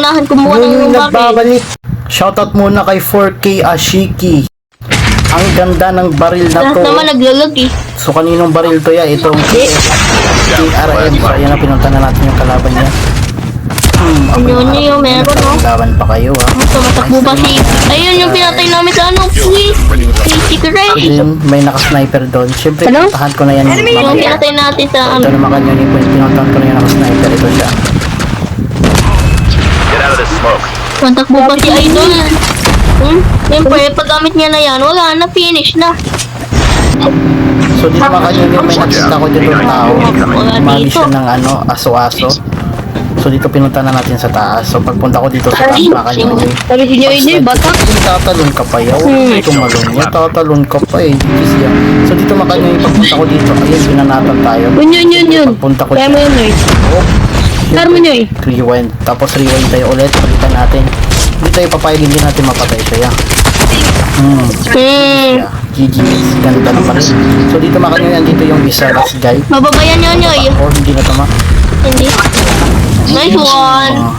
unahan kumuha ng yung nagbabalik? Shoutout muna kay 4K Ashiki. Ang ganda ng baril na Lahat to. naman naglalag eh. So kaninong baril to ya? Itong TRM. So ayan na pinunta na natin yung kalaban niya. Hmm, Ano yun yung meron no? Laban pa kayo ha. Tumatakbo pa si... Ayun yung pinatay namin sa ano, si... Si Secret. Then, may naka-sniper doon. Siyempre, Ano? tahan ko na yan. Yung mamaya. pinatay natin sa Ito ano. naman kanyo ni Pwede. Pinuntahan ko na yung naka-sniper. Ito siya. Smoke. Tumatakbo pa si Idol. Hmm? Siyempre, paggamit niya na yan, wala na, finish na. So, di naman kanyo yung may nakita ko dito ng tao. Wala Umami dito. siya ng ano, aso-aso. So, dito pinunta na natin sa taas. So, pagpunta ko dito sa taas, baka nyo yung Sabi si Joy Joy, bata. Tatalon ka pa yaw. Tumalon niya. Tatalon ka pa eh. So dito makanya yung pagpunta ko dito. Ayun, binanatan tayo. Yun, yun, yun, yun. Pagpunta ko Kaya mo yun, Kaya mo, Joy. rewind. Tapos rewind tayo ulit. Palitan natin. Hindi tayo papayag. Hindi natin mapatay siya. Hmm. Hmm. Yeah. GG. Ganda naman. So dito makanya yan. Dito yung isa last guy. Mababayan yun, Joy. Or hindi na tama. Hindi. Nice one. Ah,